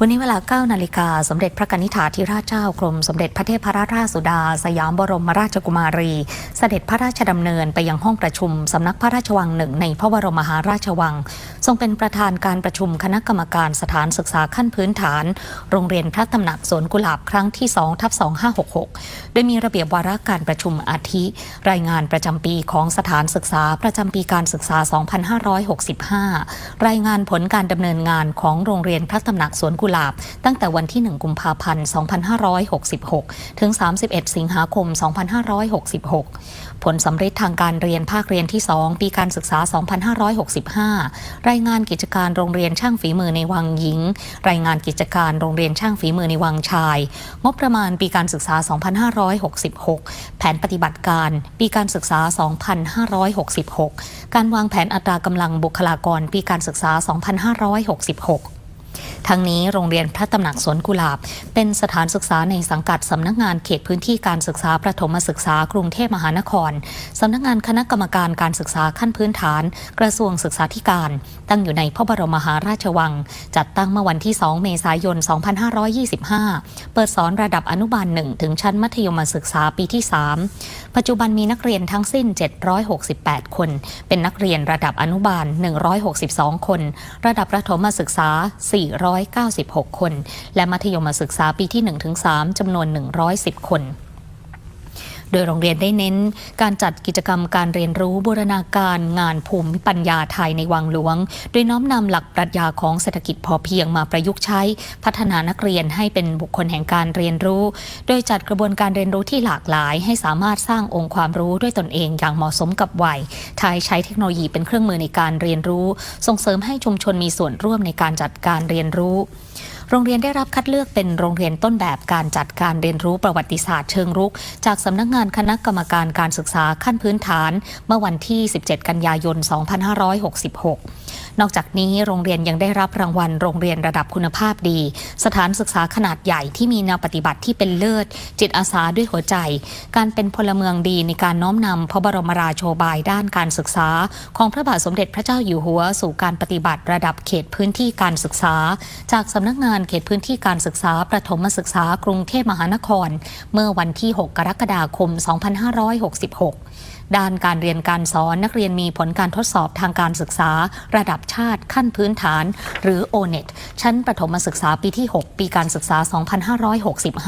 วันนี้เวลา 9 นาฬิกา สมเด็จพระกนิษฐาธิราชเจ้ากรม สมเด็จพระเทพรัตนราชสุดา สยามบรมราชกุมารี เสด็จพระราชดำเนินไปยังห้องประชุม สำนักพระราชวังหนึ่งในพระบรมมหาราชวัง ทรงเป็นประธานการประชุมคณะกรรมการสถานศึกษาขั้นพื้นฐาน โรงเรียนพระตำหนักสวนกุหลาบครั้งที่2ทับ2566 โดยมีระเบียบวาระการประชุมอาทิ รายงานประจำปีของสถานศึกษาประจำปีการศึกษา 2565 รายงานผลการดำเนินงานของโรงเรียนพระตำหนักสวนกุหลาบ ตั้งแต่วันที่ 1 กุมภาพันธ์ 2566 ถึง 31 สิงหาคม 2566 ผลสำเร็จทางการเรียนภาคเรียนที่ 2 ปีการศึกษา 2565 รายงานกิจการโรงเรียนช่างฝีมือในวังหญิง รายงานกิจการโรงเรียนช่างฝีมือในวังชาย งบประมาณปีการศึกษา 2566 แผนปฏิบัติการปีการศึกษา 2566 การวางแผนอัตรากำลังบุคลากรปีการศึกษา 2566 ทั้งนี้โรงเรียนพระตำหนักสวนกุหลาบ เป็นสถานศึกษาในสังกัดสำนักงานเขตพื้นที่การศึกษาประถมศึกษากรุงเทพมหานครสำนักงานคณะกรรมการการศึกษาขั้นพื้นฐาน กระทรวงศึกษาธิการ ตั้งอยู่ในพระบรมมหาราชวัง จัดตั้งเมื่อวันที่ 2 เมษายน 2525 เปิดสอนระดับอนุบาล 1 ถึงชั้นมัธยมศึกษาปีที่ 3 ปัจจุบันมีนักเรียนทั้งสิ้น 768 คน เป็นนักเรียนระดับอนุบาล 162 คน ระดับประถมศึกษา 400 196 คน และมัธยมศึกษาปีที่ 1-3จำนวน 110 คน โดยโรงเรียนได้เน้น การจัดกิจกรรมการเรียนรู้บูรณาการงานภูมิปัญญาไทยในวังหลวง โดยน้อมนำหลักปรัชญาของเศรษฐกิจพอเพียงมาประยุกต์ใช้ พัฒนานักเรียนให้เป็นบุคคลแห่งการเรียนรู้ โดยจัดกระบวนการเรียนรู้ที่หลากหลาย ให้สามารถสร้างองค์ความรู้ด้วยตนเองอย่างเหมาะสมกับวัยไทยใช้เทคโนโลยีเป็นเครื่องมือในการเรียนรู้ ส่งเสริมให้ชุมชนมีส่วนร่วมในการจัดการเรียนรู้ โรงเรียนได้รับคัดเลือกเป็นโรงเรียนต้นแบบการจัดการเรียนรู้ประวัติศาสตร์เชิงรุก จากสำนักงานคณะกรรมการการศึกษาขั้นพื้นฐาน เมื่อวันที่ 17 กันยายน 2566 นอกจากนี้โรงเรียนยังได้รับรางวัลโรงเรียนระดับคุณภาพดี สถานศึกษาขนาดใหญ่ที่มีแนวปฏิบัติที่เป็นเลิศ จิตอาสาด้วยหัวใจ การเป็นพลเมืองดีในการน้อมนำพระบรมราโชบายด้านการศึกษา ของพระบาทสมเด็จพระเจ้าอยู่หัว สู่การปฏิบัติระดับเขตพื้นที่การศึกษา จากสำนักงานเขตพื้นที่การศึกษาประถมศึกษากรุงเทพมหานคร เมื่อวันที่ 6 กรกฎาคม 2566 ด้านการเรียนการสอนนักเรียนมีผลการทดสอบทางการศึกษาระดับชาติขั้นพื้นฐาน หรือ O-NET ชั้นประถมศึกษาปีที่ 6 ปีการศึกษา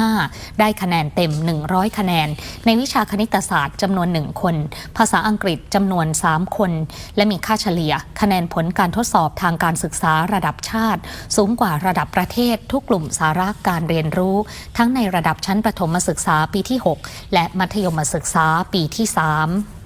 2565 ได้คะแนนเต็ม 100 คะแนน ในวิชาคณิตศาสตร์จำนวน 1 คน ภาษาอังกฤษจำนวน 3 คน และมีค่าเฉลี่ย คะแนนผลการทดสอบทางการศึกษาระดับชาติ สูงกว่าระดับประเทศทุกกลุ่มสาระการเรียนรู้ ทั้งในระดับชั้นประถมศึกษาปีที่ 6 และมัธยมศึกษาปีที่ 3